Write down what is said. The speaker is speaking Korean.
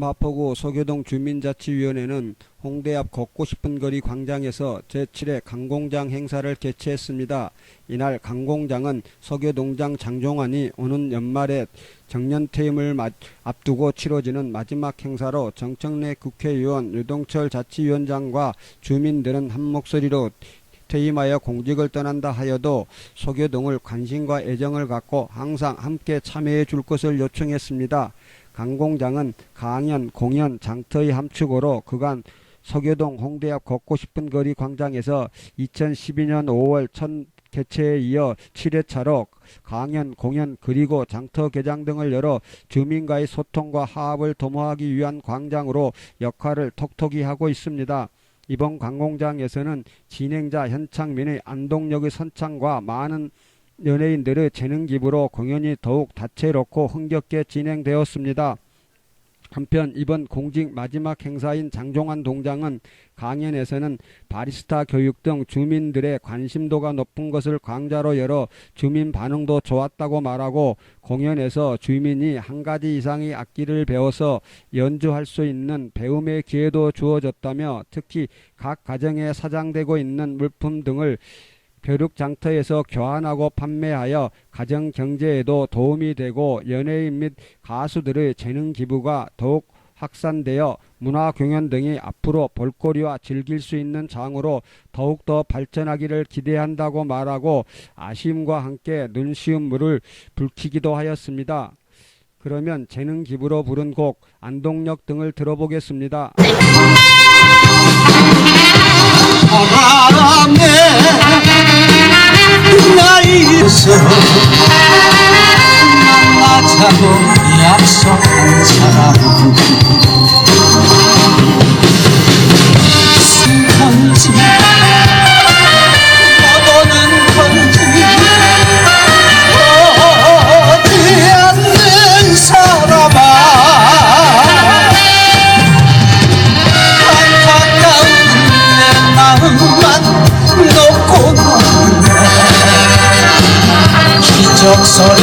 마포구 소교동 주민자치위원회는 홍대 앞 걷고 싶은 거리 광장에서 제7회 강공장 행사를 개최했습니다. 이날 강공장은 소교동장 장종환이 오는 연말에 정년퇴임을 마- 앞두고 치러지는 마지막 행사로 정청래 국회의원 유동철 자치위원장과 주민들은 한 목소리로 퇴임하여 공직을 떠난다 하여도 소교동을 관심과 애정을 갖고 항상 함께 참여해 줄 것을 요청했습니다. 강공장은 강연, 공연, 장터의 함축으로 그간 서교동 홍대 앞 걷고 싶은 거리 광장에서 2012년 5월 첫 개최에 이어 7회차로 강연, 공연 그리고 장터 개장 등을 열어 주민과의 소통과 화합을 도모하기 위한 광장으로 역할을 톡톡히 하고 있습니다. 이번 강공장에서는 진행자 현창민의 안동역의 선창과 많은 연예인들의 재능 기부로 공연이 더욱 다채롭고 흥겹게 진행되었습니다. 한편 이번 공직 마지막 행사인 장종환 동장은 강연에서는 바리스타 교육 등 주민들의 관심도가 높은 것을 강좌로 열어 주민 반응도 좋았다고 말하고 공연에서 주민이 한 가지 이상의 악기를 배워서 연주할 수 있는 배움의 기회도 주어졌다며 특히 각 가정에 사장되고 있는 물품 등을 벼룩 장터에서 교환하고 판매하여 가정 경제에도 도움이 되고 연예인 및 가수들의 재능 기부가 더욱 확산되어 문화 공연 등이 앞으로 볼거리와 즐길 수 있는 장으로 더욱더 발전하기를 기대한다고 말하고 아쉬움과 함께 눈시움물을 붉히기도 하였습니다. 그러면 재능 기부로 부른 곡 안동역 등을 들어보겠습니다. 만나자고 약속한 사람 쓴 건지 떠보는 건지. 오지 않는 사람아? 안타까운 내 마음만 놓고 노네 기적 소리